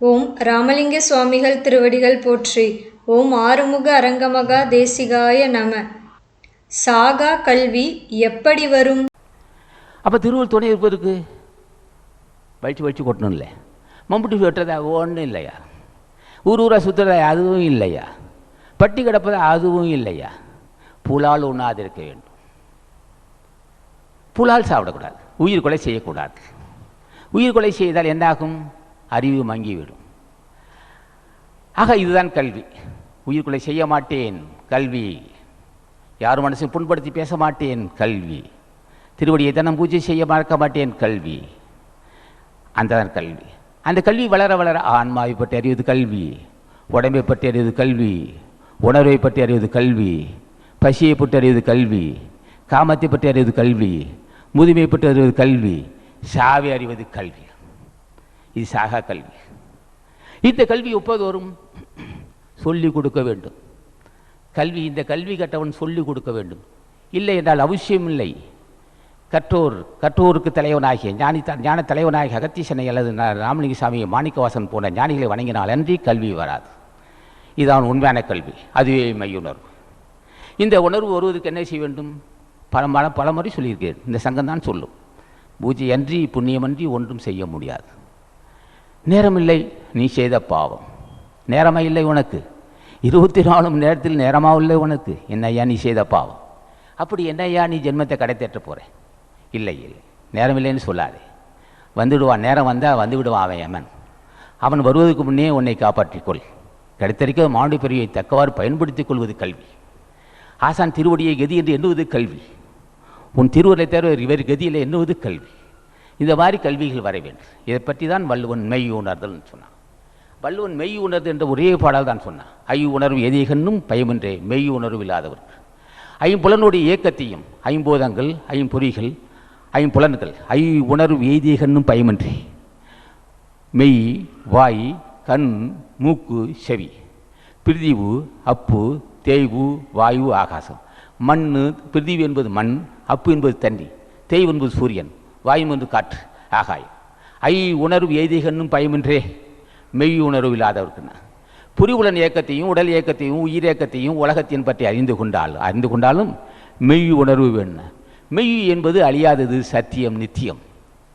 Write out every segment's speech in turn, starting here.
ஓம் ராமலிங்க சுவாமிகள் திருவடிகள் போற்றி. ஓம் ஆறுமுக அரங்கமகா தேசிகாய நம. சாகா கல்வி எப்படி வரும்? அப்போ திருவள்ளுவர் துணை இருப்பதுக்கு? வலிச்சு வலிச்சு கொட்டணும் இல்லை மம்புட்டி வெட்டுறதா ஒன்றும் இல்லையா? ஊர் ஊரா சுற்றுறதா அதுவும் இல்லையா? பட்டி கிடப்பதா அதுவும் இல்லையா? புலால் உண்ணாதிருக்க வேண்டும். புலால் சாப்பிடக்கூடாது. உயிர் கொலை செய்யக்கூடாது. உயிர் கொலை செய்தால் என்னாகும்? அறிவு மங்கிவிடும். ஆக இதுதான் கல்வி. உயிர் செய்ய மாட்டேன் கல்வி. யார் மனசையும் புண்படுத்தி பேச மாட்டேன் கல்வி. திருவடியை தினம் பூஜை செய்ய மறக்க மாட்டேன் கல்வி. அந்த தான் கல்வி. அந்த கல்வி வளர வளர ஆன்மாவை பற்றி அறிவது கல்வி. உடம்பை பற்றி அறிவது கல்வி. உணர்வை பற்றி அறிவது கல்வி. பசியை பற்றி அறிவது கல்வி. காமத்தை பற்றி அறிவது கல்வி. முதுமையை பற்றி அறிவது கல்வி. சாவை அறிவது கல்வி. இது சாகா கல்வி. இந்த கல்வி ஒப்பதோறும் சொல்லிக் கொடுக்க வேண்டும். கல்வி இந்த கல்வி கற்றவன் சொல்லிக் கொடுக்க வேண்டும். இல்லை என்றால் அவசியம் இல்லை கற்றோர் கற்றோருக்கு தலைவனாகிய ஞானி ஞான தலைவனாகிய அகத்தீசனை அல்லது ராமலிங்க சாமியை மாணிக்கவாசன் போன்ற ஞானிகளை வணங்கினால் அன்றி கல்வி வராது. இதுதான் உண்மையான கல்வி. அதுவே மையுணர்வு. இந்த உணர்வு வருவதற்கு என்ன செய்ய வேண்டும்? பல மல பல முறை சொல்லியிருக்கேன் இந்த சங்கம் தான் சொல்லும். பூஜை அன்றி புண்ணியமன்றி ஒன்றும் செய்ய முடியாது. நேரமில்லை நீ செய்த பாவம். நேரமே இல்லை உனக்கு. இருபத்தி நாலு மணி நேரத்தில் நேரமாக இல்லை உனக்கு. என்னையா நீ செய்த பாவம். அப்படி என்னையா நீ ஜென்மத்தை கடை தேற்ற போற? இல்லை இல்லை. நேரம் இல்லைன்னு சொல்லாதே. வந்துவிடுவான் நேரம் வந்தால் வந்து விடுவான் அவன் யமன். அவன் வருவதற்கு முன்னே உன்னை காப்பாற்றிக்கொள். கிடைத்திருக்க மாண்டு பிரிவை தக்கவாறு பயன்படுத்திக் கொள்வது கல்வி. ஆசான் திருவடியை கதி என்று எண்ணுவது கல்வி. உன் திருவரை தவிர இவர் கதியில் எண்ணுவது கல்வி. இந்த மாதிரி கல்விகள் வர வேண்டும். இதை பற்றி தான் வள்ளுவன் மெய் உணர்தல்னு சொன்னான். வள்ளுவன் மெய் உணர்தல் என்ற ஒரே பாடல் தான் சொன்னான். ஐ உணர்வு எதேகன்னும் பயமின்றே மெய் உணர்வு இல்லாதவர் ஐம்புலனுடைய இயக்கத்தையும் ஐம்போதங்கள் ஐம்பொறிகள் ஐம்புலன்கள் ஐ உணர்வு எய்தேகன்னும் பயமின்றி. மெய் வாய் கண் மூக்கு செவி. பிரிதிவு அப்பு தேய்வு வாயு ஆகாசம். மண் பிரிதிவு என்பது மண் அப்பு என்பது தண்ணி தேய்வு என்பது சூரியன். வாயு காற்று. ஆகாயம். ஐ உணர்வு எய்திகன்னும் பயமின்றே மெய் உணர்வு இல்லாதவர்க்குன்னா. புரிவுலன் இயக்கத்தையும் உடல் இயக்கத்தையும் உயிர் இயக்கத்தையும் உலகத்தின் பற்றி அறிந்து கொண்டால் அறிந்து கொண்டாலும் மெய் உணர்வு வேணும் மெய் என்பது அழியாதது சத்தியம் நித்தியம்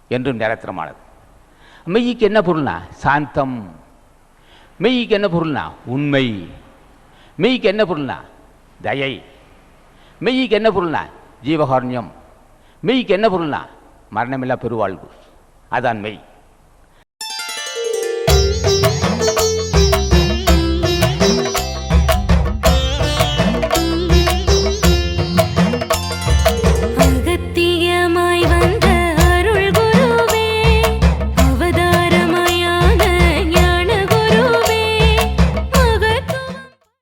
என்றும் நிரந்தரமானது. மெய்க்கு என்ன பொருள்னா? சாந்தம். மெய்க்கு என்ன பொருள்னா? உண்மை. மெய்க்கு என்ன பொருள்னா? தயை. மெய்க்கு என்ன பொருள்னா? ஜீவகாருண்யம். மெய்க்கு என்ன பொருள்னா? மரணமில்லா பெருவாழ்வு. அதான் மெய்.